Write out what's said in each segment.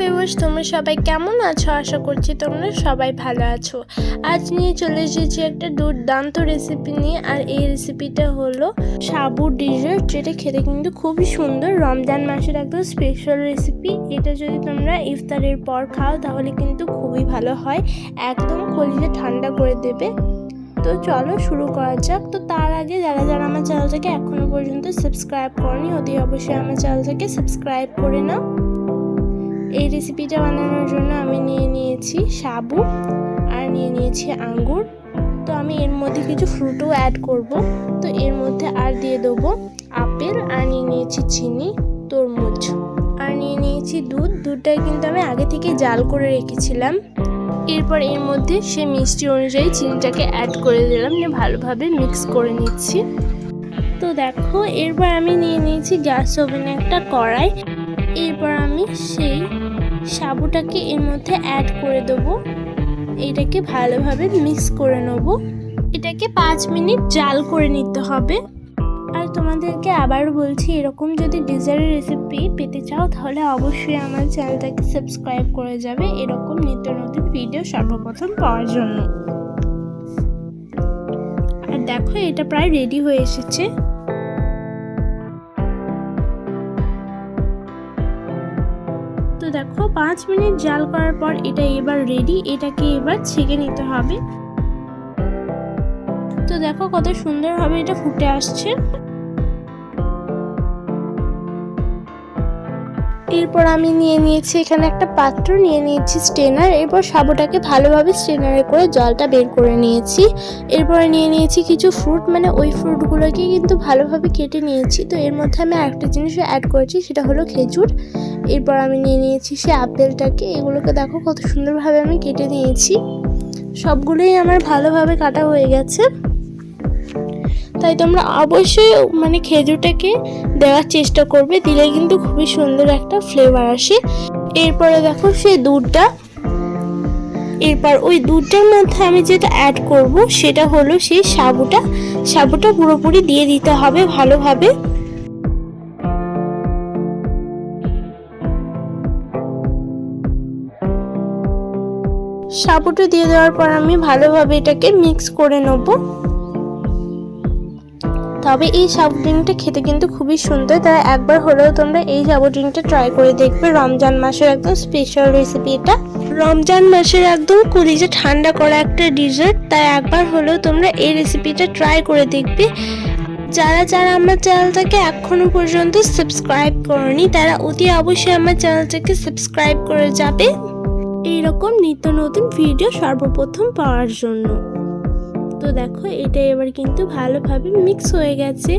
Viewers তোমরা সবাই কেমন আছো? আশা করছি তোমরা সবাই ভালো আছো। আজ নিয়ে চলে এসেছি একটা দুর্দান্ত রেসিপি নিয়ে, আর এই রেসিপিটা হলো সাবু ডিজার্ট যেটা খেতে কিন্তু খুবই সুন্দর। রমজান মাসের একদম স্পেশাল রেসিপি এটা যদি তোমরা ইফতারের পর খাও, তাহলে কিন্তু খুবই ভালো হয়। একদম কলিজে ঠান্ডা করে দেবে। তো চলো শুরু করা যাক। তো তার আগে যারা যারা আমার চ্যানেলটাকে এখনও পর্যন্ত সাবস্ক্রাইব করনি, অতি অবশ্যই আমার চ্যানেলটাকে সাবস্ক্রাইব করে নাও। এই রেসিপিটা বানানোর জন্য আমি নিয়ে নিয়েছি সাবু আর নিয়ে নিয়েছি আঙ্গুর। তো আমি এর মধ্যে কিছু ফ্রুটও অ্যাড করব। তো এর মধ্যে আর দিয়ে দেবো আপেল আর নিয়ে নিয়েছি চিনি, তরমুজ। আর নিয়ে নিয়েছি দুধ। দুধটা কিন্তু আমি আগে থেকে জাল করে রেখেছিলাম। এরপর এর মধ্যে সে মিষ্টি অনুযায়ী চিনিটাকে অ্যাড করে দিলাম। নিয়ে ভালোভাবে মিক্স করে নিচ্ছি। তো দেখো, এরপর আমি নিয়ে নিয়েছি গ্যাস ওভেনে একটা কড়াই। এরপর আমি সেই সাবুটাকে এর মধ্যে অ্যাড করে দেবো। এটাকে ভালোভাবে মিক্স করে নেব। এটাকে পাঁচ মিনিট জাল করে নিতে হবে। আর তোমাদেরকে আবার বলছি, এরকম যদি ডিজারের রেসিপি পেতে চাও, তাহলে অবশ্যই আমার চ্যানেলটাকে সাবস্ক্রাইব করে যাবে। এরকম নিত্য নতুন ভিডিও সর্বপ্রথম পাওয়ার জন্য। আর দেখো, এটা প্রায় রেডি হয়ে এসেছে। দেখো, পাঁচ মিনিট জাল করার পর এটা এবার রেডি এটাকে এবার ছেঁকে নিতে হবে। তো দেখো কত সুন্দরভাবে এটা ফুটে আসছে। এরপর আমি নিয়ে নিয়েছি, এখানে একটা পাত্র নিয়ে নিয়েছি স্টেনার এরপর সাবুটাকে ভালোভাবে স্টেনারে করে জলটা বের করে নিয়েছি। এরপরে নিয়ে নিয়েছি কিছু ফ্রুট মানে ওই ফ্রুটগুলোকে কিন্তু ভালোভাবে কেটে নিয়েছি। তো এর মধ্যে আমি একটা জিনিস অ্যাড করেছি, সেটা হলো খেজুর। এরপর আমি নিয়ে নিয়েছি সে আপেলটাকে, এগুলোকে দেখো কত সুন্দরভাবে আমি কেটে নিয়েছি। সবগুলোই আমার ভালোভাবে কাটা হয়ে গেছে। তাই তোমরা অবশ্যই মানে খেজুরটাকে দেওয়ার চেষ্টা করবে, দিলে কিন্তু খুবই সুন্দর একটা ফ্লেভার আসে। এরপরে দেখো সেই দুধটা। এরপর ওই দুধটার মধ্যে আমি যেটা অ্যাড করব, সেটা হলো সেই সাবুটা। সাবুটা পুরোপুরি দিয়ে দিতে হবে ভালোভাবে। সাবুটা দিয়ে দেওয়ার পর আমি ভালোভাবে এটাকে মিক্স করে নেব। তবে এই সাবু ড্রিঙ্কটা খেতে কিন্তু খুবই সুন্দর। তাই একবার হলেও তোমরা এই সাবু ড্রিঙ্কটা ট্রাই করে দেখবে রমজান মাসের একদম স্পেশাল রেসিপি এটা। রমজান মাসের একদম কলিজে ঠান্ডা করা একটা ডিজার্ট তাই একবার হলেও তোমরা এই রেসিপিটা ট্রাই করে দেখবে। যারা যারা আমার চ্যানেলটাকে এখনও পর্যন্ত সাবস্ক্রাইব করনি, তারা অতি অবশ্যই আমার চ্যানেলটাকে সাবস্ক্রাইব করে যাবে। এইরকম নিত্য নতুন ভিডিও সর্বপ্রথম পাওয়ার জন্য। দেখো, এটা এবার কিন্তু ভালোভাবে মিক্স হয়ে গেছে।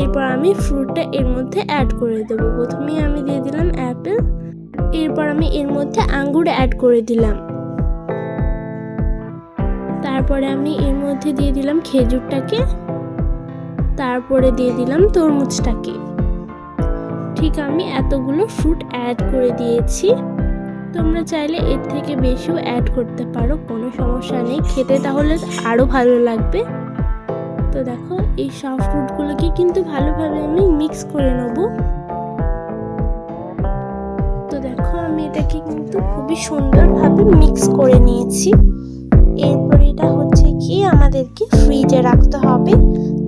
এরপর আমি ফ্রুটটা এর মধ্যে অ্যাড করে দেবো। প্রথমে আমি দিয়ে দিলাম অ্যাপেল এরপর আমি এর মধ্যে আঙ্গুর অ্যাড করে দিলাম। তারপরে আমি এর মধ্যে দিয়ে দিলাম খেজুরটাকে, তারপরে দিয়ে দিলাম তরমুজটাকে। ঠিক আমি এতগুলো ফ্রুট অ্যাড করে দিয়েছি। তোমরা চাইলে এর থেকে বেশিও অ্যাড করতে পারো, কোনো সমস্যা নেই। খেতে তাহলে আরও ভালো লাগবে। তো দেখো, এই সব ফ্রুটগুলোকে কিন্তু ভালোভাবে আমি মিক্স করে নেব। তো দেখো, আমি এটাকে কিন্তু খুবই সুন্দরভাবে মিক্স করে নিয়েছি। এরপর এটা হচ্ছে কি, আমাদেরকে ফ্রিজে রাখতে হবে।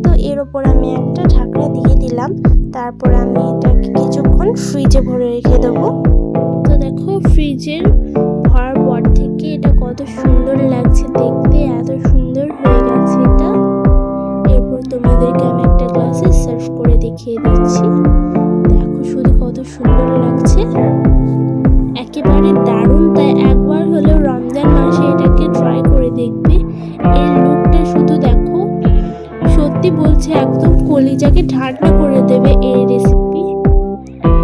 তো এর ওপর আমি একটা ঢাকনা দিয়ে দিলাম। তারপর আমি এটাকে কিছুক্ষণ ফ্রিজে ভরে রেখে দেবো। তো দেখো ফ্রিজের ভরার পর থেকে এটা কত সুন্দর লাগছে, দেখতে এত সুন্দর হয়ে গেছে এটা। এরপর তোমাদেরকে আমি একটা গ্লাসে সার্ভ করে দেখিয়ে দিচ্ছি। দেখো শুধু কত সুন্দর লাগছে। একেবারে দারুণ, তাই একবার হলেও রমজান মাসে এটাকে ট্রাই করে দেখবে। এর লুকটা শুধু দেখো, সত্যি বলছে একদম কলিজাকে ঠান্ডা করে দেবে এই রেসিপি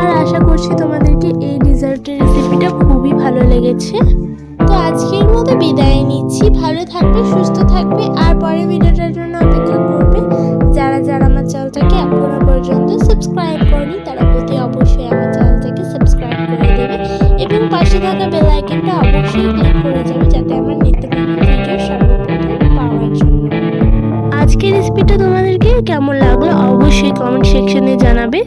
আর আশা করছি তোমাদেরকে এই ডিজার্টের রেসিপিটা খুবই ভালো লেগেছে। তো আজকের মতো বিদায় নিচ্ছি। ভালো থাকবে, সুস্থ থাকবে, আর পরের ভিডিওটার জন্য অপেক্ষা করবে যারা যারা আমার চ্যানেলটাকে এখনও পর্যন্ত সাবস্ক্রাইব করেনি, তারা প্রতি অবশ্যই আমার চ্যানেলটাকে সাবস্ক্রাইব করে দেবে এবং পাশে থাকা বেল আইকনটা অবশ্যই ক্লিক করে যাবে যাতে আমার নিত্য নতুন ভিডিও সর্বপ্রথম পাওয়ার জন্য। আজকের রেসিপিটা তোমাদেরকে কেমন লাগল অবশ্যই কমেন্ট সেকশনে জানাবে।